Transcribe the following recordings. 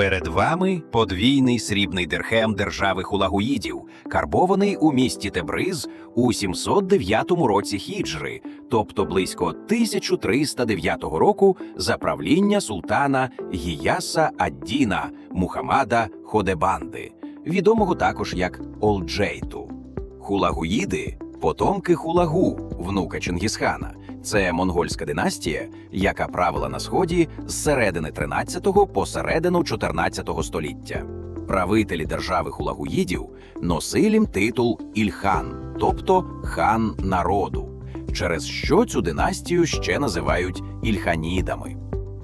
Перед вами подвійний срібний дирхем держави хулагуїдів, карбований у місті Тебриз у 709 році хіджри, тобто близько 1309 року за правління султана Гіяса Аддіна Мухаммада Ходебанди, відомого також як Олджейту. Хулагуїди потомки Хулагу, внука Чингісхана. Це монгольська династія, яка правила на сході з середини 13-го по середину 14-го століття. Правителі держави хулагуїдів носили їм титул Ільхан, тобто хан народу, через що цю династію ще називають ільханідами.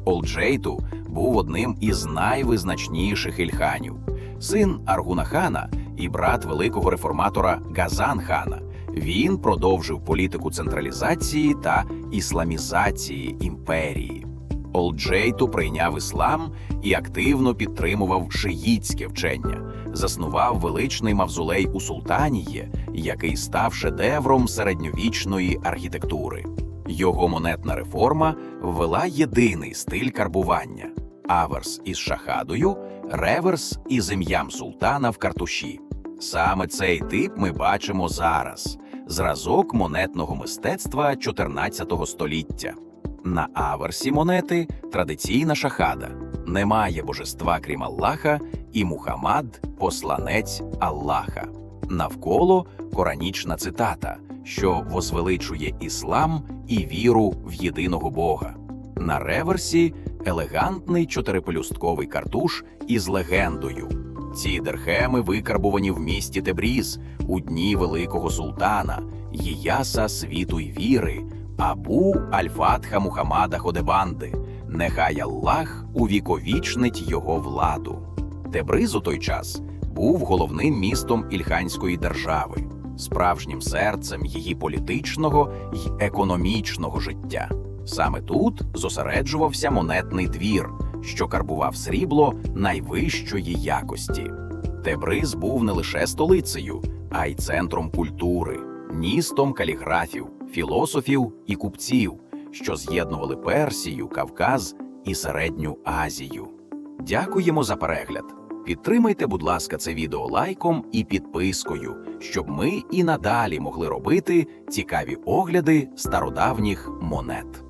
Олджейту був одним із найвизначніших ільханів, син Аргунахана і брат великого реформатора Газан-хана. Він продовжив політику централізації та ісламізації імперії. Олджейту прийняв іслам і активно підтримував шиїтське вчення, заснував величний мавзолей у Султаніє, який став шедевром середньовічної архітектури. Його монетна реформа ввела єдиний стиль карбування: аверс із шахадою, реверс із ім'ям султана в картуші. Саме цей тип ми бачимо зараз зразок монетного мистецтва 14 століття. На аверсі монети традиційна шахада. Немає божества крім Аллаха, і Мухаммад посланець Аллаха. Навколо коранічна цитата, що возвеличує іслам і віру в єдиного Бога. На реверсі елегантний чотирипелюстковий картуш із легендою. Ці дерхеми викарбувані в місті Тебріз у дні великого султана, Єяса світу й віри, Абу Альфатха Мухаммада Ходебанди. Нехай Аллах увіковічнить його владу. Тебриз у той час був головним містом Ільханської держави, справжнім серцем її політичного й економічного життя. Саме тут зосереджувався монетний двір, що карбував срібло найвищої якості. Тебриз був не лише столицею, а й центром культури, містом каліграфів, філософів і купців, що з'єднували Персію, Кавказ і Середню Азію. Дякуємо за перегляд. Підтримайте, будь ласка, це відео лайком і підпискою, щоб ми і надалі могли робити цікаві огляди стародавніх монет.